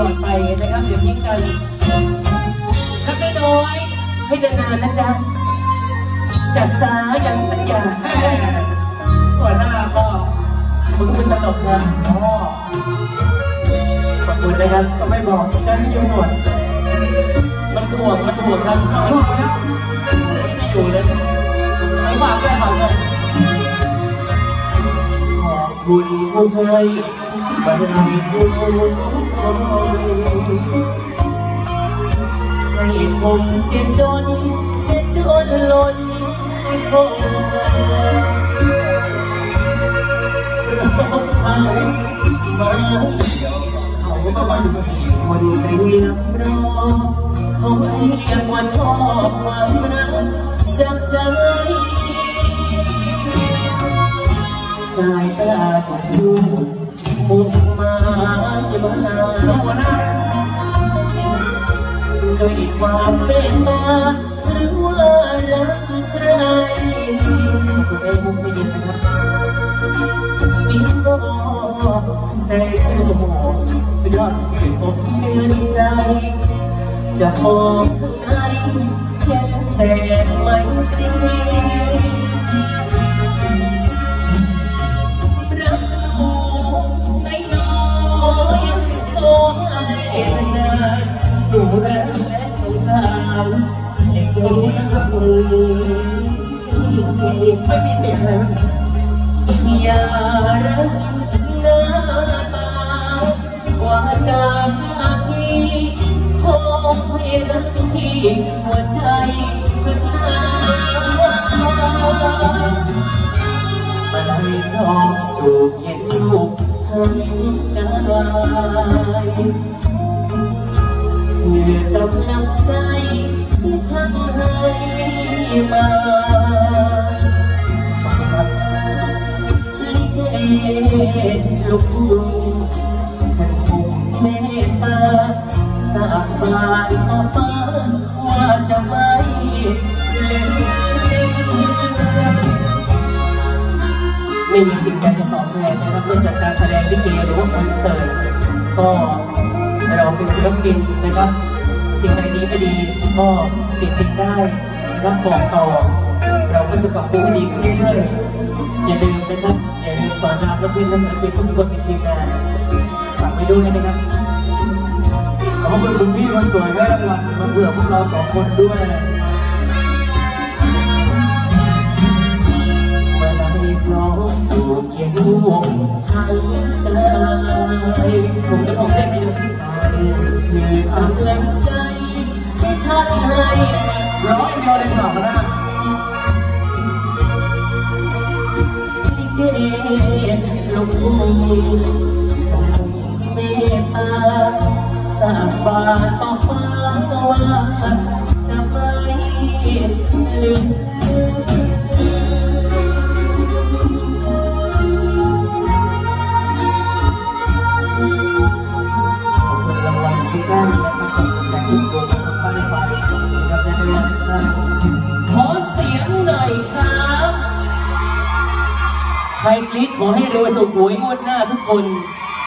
ลอดไปนะครับอย่าทิ้งกันรักน้อยๆให้นานๆนะจ๊ะจัดสายังสัญญาหัวหน้าก็มึงเป็นตลกนะอ๋อขอบคุณนะครับก็ไม่บอกจะให้ยืมหนวดมันถ่วงมันถ่วงครับมันลูกนะ คุณผู้ให้บารมีผู้ให้ผมเจ็บจนเจ็บจนล้นคงเขามาเขาก็มาอยู่ตรงนี้คนเตรียมรอเขาเรียกว่าชอบควาายตาของลูกมุ่งมาจะมาหาลูกหัวหน้าด้วยความเมตตาหรือว่ารักใครคุณไอ้มุกไม่ยินะครับบิงโกแสงชื่อโมสุดยอดชื่อผมชื่นใจ จะมองทางไหนแค่แต่ไม่ตรี ดูแลและสงสารให้รู้นะครับมือไม่มีติดอะไรมั้งอย่ารักหน้าตาว่าจากที่ขอให้รักที่หัวใจเป็นหน้ามาให้รอจูบเย็นลูกทั้งกาย คือกำลังใจที่ท่านให้มาลิเกลูกทุ่งฉันคงเมตตาสาบานต่อฟ้าว่าจะไม่เล่นไม่มีสิ่งใดจะตอบแทนนะครับนอกจากการแสดงลิเกหรือว่าคอนเสิร์ตก็ เราเป็นศิลปินนะครับสิ่งใดดีไม่ดีก็ติดติดได้รับบอกต่อ เราก็จะปรับปรุงให้ดีขึ้นเรื่อยๆอย่าลืมนะครับอย่าลืมสอนรามและเพื่อนและศิลปินทุกคนในทีมงานฝากไปด้วยนะครับขอบคุณคุณพี่คนสวยได้รางวัลมาเบื่อพวกเราสองคนด้วยเมื่อไรพร้อมถูกเย็นลูกทางกายผมจะพงเใจที่ท่านให้ร้องย่างเดียวเลยค่ะหัวหน้าลิเกลูกเมตตาสาบานต่อฟ้าว่าจะไม่ลืมขอบคุณรางวัลทุกท่ ยงหน่อยครับ ใครกรี๊ดขอให้รวยถูกหวยงวดหน้าทุกคน